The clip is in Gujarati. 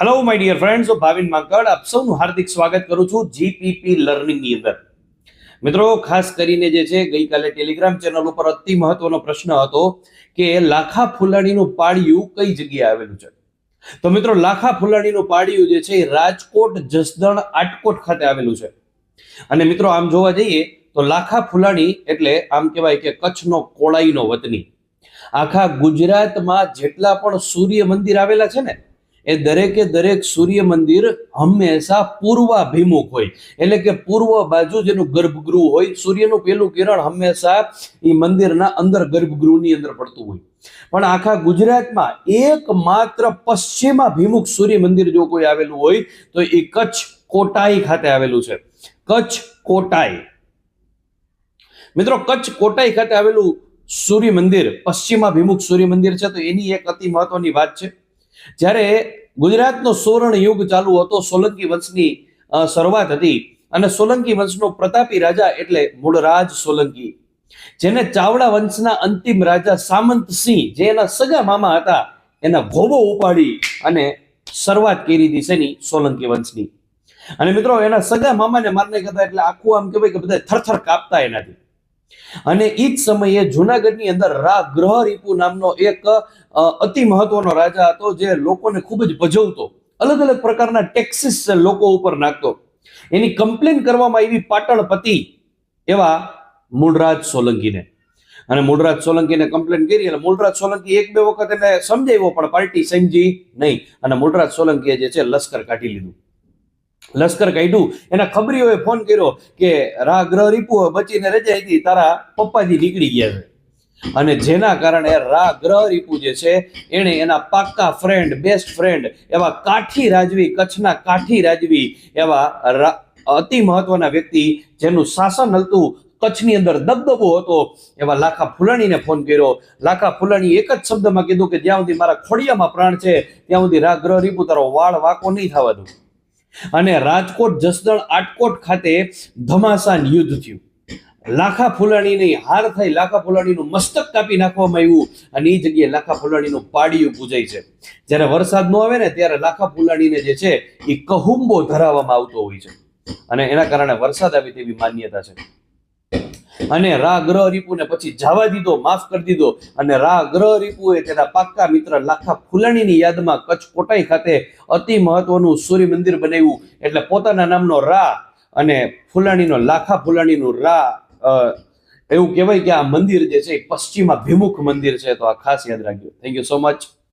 હેલો માય ડિયર ફ્રેન્ડ્સ હું ભાવિન માંકડ આપ સૌનું હાર્દિક સ્વાગત કરું છું જીપીપી લર્નિંગની અંદર. મિત્રો, ખાસ કરીને જે છે, ગઈકાલે ટેલિગ્રામ ચેનલ ઉપર અતિ મહત્વનો પ્રશ્ન હતો કે લાખા ફુલાણીનું પાડિયું કઈ જગ્યાએ આવેલું છે? તો મિત્રો, લાખા ફુલાણીનું પાડિયું જે છે રાજકોટ જસદણ આટકોટ ખાતે આવેલું છે. અને મિત્રો, આમ જોવા જઈએ, તો લાખા ફુલાણી એટલે આમ કહેવાય કે કચ્છનો કોળાઈનો વતની. આખા ગુજરાતમાં જેટલા પણ સૂર્ય મંદિર આવેલા છે ને એ દરેકે દરેક સૂર્ય મંદિર હંમેશા પૂર્વાભિમુખ હોય. એટલે કે પૂર્વ બાજુ જેનું ગર્ભગૃહ હોય. સૂર્યનું પેલું કિરણ હંમેશા એ મંદિરના અંદર ગર્ભગૃહની અંદર પડતું હોય. પણ આખા ગુજરાતમાં એકમાત્ર પશ્ચિમાભિમુખ સૂર્ય મંદિર જો કોઈ આવેલું હોય, તો એ કચ્છ કોટાઈ ખાતે આવેલું છે. કચ્છ કોટાઈ. મિત્રો, કચ્છ કોટાઈ ખાતે આવેલું સૂર્ય મંદિર, પશ્ચિમાભિમુખ સૂર્ય મંદિર છે, તો એની એક અતિ મહત્વની વાત છે. જ્યારે ગુજરાતનો સુવર્ણ યુગ ચાલુ હતો, સોલંકી વંશની શરૂઆત હતી અને સોલંકી વંશનો પ્રતાપી રાજા એટલે મૂળરાજ સોલંકી, જેને ચાવડા વંશના અંતિમ રાજા સામંતસિંહ જે એના સગા મામા હતા, એના ભોબો ઉપાડી અને શરૂઆત કરી હતી શેની? સોલંકી વંશની. અને મિત્રો, એના સગા મામાને મારને કરતા એટલે આખું આમ કહેવાય કે બધા થરથર કાપતા એનાથી. અને એ જ સમયે જુનાગઢની અંદર રા ગ્રહ રીપુ નામનો એક અતિ મહત્વનો રાજા હતો જે લોકોને ખૂબ જ ભજવતો. અલગ અલગ પ્રકારના ટેક્સીસ લોકો ઉપર નાખતો. એની કમ્પ્લેન કરવામાં આવી પાટણપતિ એવા મૂળરાજ સોલંકીને. અને મૂળરાજ સોલંકીને કમ્પ્લેન કરી એટલે મૂળરાજ સોલંકી એક બે વખત એને સમજાવ્યો, પણ પાર્ટી સમજી નહીં. અને મૂળરાજ સોલંકીએ જે છે લશ્કર કાઢી લીધું. લશ્કર કાઢ્યું. એના ખબરીઓએ ફોન કર્યો કે રા ગ્રહ રીપુ બચીને રજા હતી તારા પપ્પાજી નીકળી ગયા છે. અને જેના કારણે રા ગ્રહ રીપુ જે છે, એણે એના પાક્કા ફ્રેન્ડ બેસ્ટ ફ્રેન્ડ એવા કાઠી રાજવી, કચ્છના કાઠી રાજવી, એવા અતિ મહત્વના વ્યક્તિ જેનું શાસન હલતું, કચ્છની અંદર દબદબો હતો, એવા લાખા ફુલાણીને ફોન કર્યો. લાખા ફુલાણી એક જ શબ્દમાં કીધું કે, જ્યાં સુધી મારા ખોડિયામાં પ્રાણ છે, ત્યાં સુધી રા ગ્રહ રીપુ તારો વાળ વાકો નહીં થવા દઉં. અને રાજકોટ જસદણ આટકોટ ખાતે ધમાસાન યુદ્ધ થયું. લાખા ફુલાણીની હાર થઈ લાખા ફુલાણીનું મસ્તક કાપી નાખવામાં આવ્યું અને એ જગ્યાએ લાખા ફુલાણીનું પાડિયું પૂજાય છે. જ્યારે વરસાદ નો આવે ને ત્યારે લાખા ફુલાણીને જે છે એ કહુંબો ધરાવવામાં આવતો હોય છે. અને એના કારણે વરસાદ આવે તેવી માન્યતા છે. અને રા ગ્રહ રીપુને પછી જવા દીધો, માફ કરી દીધો. અને રા ગ્રહ રીપુએ તેના પાક્કા મિત્ર લાખા ફુલાણીની યાદમાં કચ્છ કોટાઈ ખાતે અતિ મહત્વનું સૂર્ય મંદિર બનાવ્યું. એટલે પોતાના નામનો રા અને ફુલાણીનો, લાખા ફુલાણીનું રા એવું કહેવાય કે આ મંદિર જે છે એ પશ્ચિમાભિમુખ મંદિર છે. તો આ ખાસ યાદ રાખજો. Thank you so much